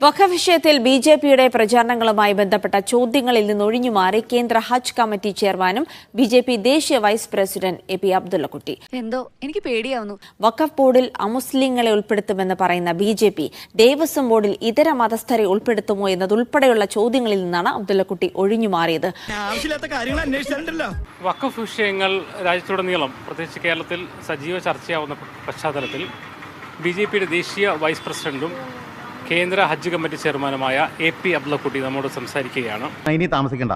വഖഫ് വിഷയത്തിൽ B J പിയുടെ പ്രചാരണങ്ങളുമായി ബന്ധപ്പെട്ട ചോദ്യങ്ങളിൽ നിന്ന് ഒഴിഞ്ഞുമാറി കേന്ദ്ര ഹജ്ജ് കമ്മിറ്റി ചെയർമാനും ബി ജെ പി ദേശീയ vice president A P Abdullakutty. എന്തോ? എനിക്ക് പേടിയാവുന്നു. വഖഫ് ബോർഡിൽ അമുസ്ലിങ്ങളെ ഉൾപ്പെടുത്തുമെന്ന് പറയുന്ന ബി ജെ പി ദേവസ്വം ബോർഡിൽ ഇതര മതസ്ഥരെ ഉൾപ്പെടുത്തുമോ എന്നതുൾപ്പെടെയുള്ള ചോദ്യങ്ങളിൽ നിന്നാണ് അബ്ദുള്ളക്കുട്ടി ഒഴിഞ്ഞുമാറിയത് മാറിയത്. വഖഫ് വിഷയങ്ങൾ രാജ്യത്തുടനീളം പ്രത്യേകിച്ച് കേരളത്തിൽ സജീവ ചർച്ചയാവുന്ന പശ്ചാത്തലത്തിൽ ബി ജെ പിയുടെ ദേശീയ വൈസ് പ്രസിഡന്റും കേന്ദ്ര ഹജ്ജ് കമ്മിറ്റി ചെയർമാനുമായ എ പി അബ്ദുള്ളക്കുട്ടി നമ്മോട് സംസാരിക്കുകയാണ്. ഇനി താമസിക്കണ്ട.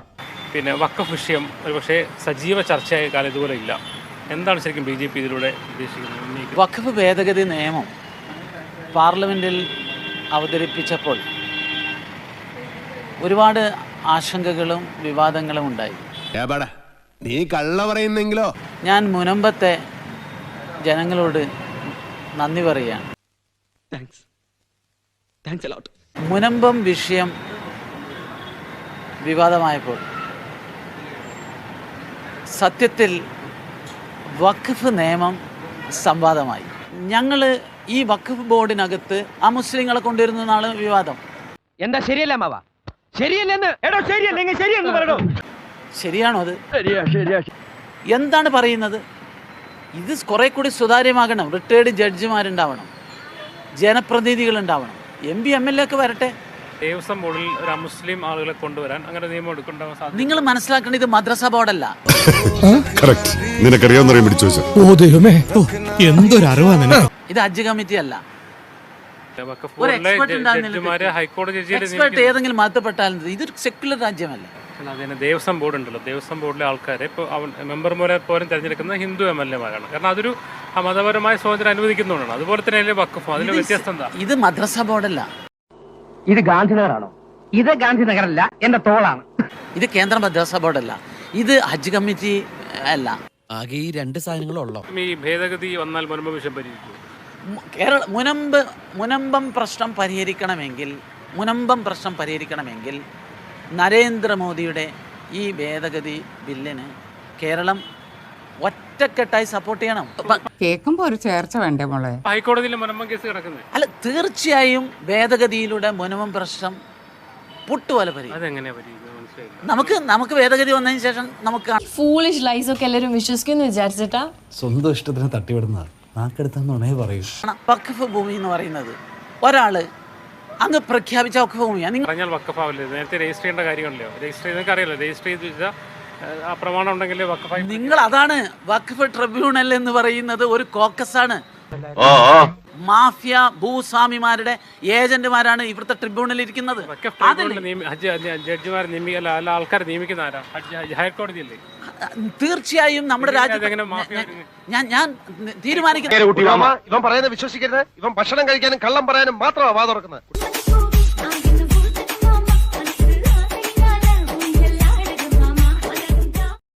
പിന്നെ വക്കഫ് വിഷയം ഒരുപക്ഷെ സജീവ ചർച്ചയായ കാലം ഇതുപോലെ ഇല്ല. എന്താണ് ശരിക്കും ബി ജെ പി ഇതിലൂടെ ഉദ്ദേശിക്കുന്നത്? വക്കഫ് വഖഫ് ഭേദഗതി നിയമം പാർലമെന്റിൽ അവതരിപ്പിച്ചപ്പോൾ ഒരുപാട് ആശങ്കകളും വിവാദങ്ങളും ഉണ്ടായി. നീ കള്ള പറയുന്നെങ്കിലോ? ഞാൻ മുനമ്പത്തെ ജനങ്ങളോട് നന്ദി പറയുകയാണ്. താങ്ക്സ് താങ്ക്സ് അലോട്ട് മുനമ്പം വിഷയം വിവാദമായപ്പോൾ സത്യത്തിൽ വഖഫ് നിയമം സംവാദമായി. ഞങ്ങൾ ഈ വഖഫ് ബോർഡിനകത്ത് ആ മുസ്ലിങ്ങളെ കൊണ്ടുവരുന്നതാണ് വിവാദം. എന്താ ശരിയല്ല മാവ? ശരിയല്ലെന്ന്? എടോ ശരിയല്ലെങ്കിൽ ശരിയെന്ന് പറയണോ ശരിയാണോ അത്? ശരിയാ ശരിയാ. എന്താണ് പറയുന്നത്? ഇത് കുറെ കൂടി സുതാര്യമാകണം. റിട്ടയർഡ് ജഡ്ജിമാരുണ്ടാവണം. ജനപ്രതിനിധികൾ ഉണ്ടാവണം M P M L A ഒക്കെ വരട്ടെ. ദേവസ്വം ബോർഡിൽ ഒരു മുസ്ലിം ആളുകളെ കൊണ്ടുവരാൻ അങ്ങനെ നിയമം എടുക്കേണ്ട സാധ്യത. നിങ്ങൾ മനസ്സിലാക്കേണ്ട ഇത് മദ്രസ ബോർഡല്ല. പിടിച്ചു ഓ ദൈവമേ. എന്തൊരു അറിവാ ഇത് ഹജ്ജ് കമ്മിറ്റി അല്ല. ഒരു എക്സ്പെർട്ട് ഹൈക്കോടതി എക്സ്പെർട്ട് ഏതെങ്കിലും മതപ്പെട്ടാലും മതി. ഇതൊരു സെക്യുലർ രാജ്യമല്ല. അല്ല, അതിന് ദേവസ്വം ബോർഡ് ഉണ്ടല്ലോ. ദേവസ്വം ബോർഡിലെ ആൾക്കാരെ ഇപ്പോൾ അവൻ മെമ്പർമാരെ പോലും തിരഞ്ഞെടുക്കുന്നത് ഹിന്ദു എം എൽ എമാരാണ് കാരണം അതൊരു മതപരമായ സ്വാതന്ത്ര്യം അനുവദിക്കുന്നതുകൊണ്ടാണ്. അതുപോലെ തന്നെ അല്ലേ വക്കഫ് അതിൽ ഇത് വ്യത്യസ്തം എന്താ? ഇത് മദ്രസ ബോർഡല്ല. ഇത് ഗാന്ധിനഗറാണോ? ഇത് ഗാന്ധിനഗറല്ല. എന്റെ തോളാണ്. ഇത് കേന്ദ്ര മദ്രസ ബോർഡല്ല. ഇത് ഹജ്ജ് കമ്മിറ്റി അല്ല. ആകെ ഈ രണ്ട് സാധനങ്ങളുള്ളോ? ഈ ഭേദഗതി വന്നാൽ മുനമ്പ് വിഷയം പരിഹരിക്കും കേരള മുനമ്പ് മുനമ്പം പ്രശ്നം പരിഹരിക്കണമെങ്കിൽ മുനമ്പം പ്രശ്നം പരിഹരിക്കണമെങ്കിൽ നരേന്ദ്രമോദിയുടെ ഈ ഭേദഗതി ബില്ലിന് കേരളം ഒറ്റക്കെട്ടായി സപ്പോർട്ട് ചെയ്യണം. കേൾക്കുമ്പോ ഒരു ചേർച്ച വേണ്ടേ മോളെ? ഹൈക്കോടതിയിൽ മുനമ്പം കേസ് കിടക്കുന്നത് അല്ല തീർച്ചയായും ഭേദഗതിയിലൂടെ മുനമം പ്രശ്നം പുട്ടുപോലെ പരിഹരിക്കും അതെങ്ങനെയാ നമുക്ക് നമുക്ക് ഭേദഗതി വന്നതിന് ശേഷം നമുക്ക് ഫൂളിഷ് ലൈസ് ഒക്കെ എല്ലാവരും വിശ്വസിക്കുന്നു വിചാരിച്ചിട്ടാ? സ്വന്തം ഇഷ്ടത്തിന് തട്ടിവിടുന്ന നാക്കെടുത്താന്നുണേ പറയൂ. വഖഫ് ഭൂമി എന്ന് പറയുന്നത് ഒരാൾ അങ്ങ് പ്രഖ്യാപിച്ച ഭൂമിയാണ് നിങ്ങൾ പറഞ്ഞാൽ വക്കഫാവില്ലേ? നേരത്തെ രജിസ്റ്റർ ചെയ്യേണ്ട കാര്യമല്ലോ രജിസ്റ്റർ ചെയ്ത് അറിയാലോ രജിസ്റ്റർ ചെയ്ത് വെച്ചാൽ ആ പ്രമാണം ഉണ്ടെങ്കിൽ വക്കഫായി നിങ്ങൾ അതാണ് വക്കഫ് ട്രിബ്യൂണൽ എന്ന് പറയുന്നത് ഒരു കോക്കസ് ആണ് മാഫിയ ഭൂസ്വാമിമാരുടെ ഏജന്റുമാരാണ് ഇവിടുത്തെ ട്രിബ്യൂണലിൽ ഇരിക്കുന്നത്. ജഡ്ജിമാരെ നിയമിക്കല്ല അല്ല ആൾക്കാരെ നിയമിക്കുന്ന ആരാ? ഹൈക്കോടതി അല്ലേ ഹൈക്കോടതിയല്ലേ? തീർച്ചയായും നമ്മുടെ രാജ്യത്ത് ഞാൻ- ഞാൻ തീരുമാനിക്കുന്നത് ഇവൻ പറയുന്നത് വിശ്വസിക്കരുത്. ഇവൻ ഭക്ഷണം കഴിക്കാനും കള്ളം പറയാനും മാത്രമാണ് വാ തുറക്കുന്നത്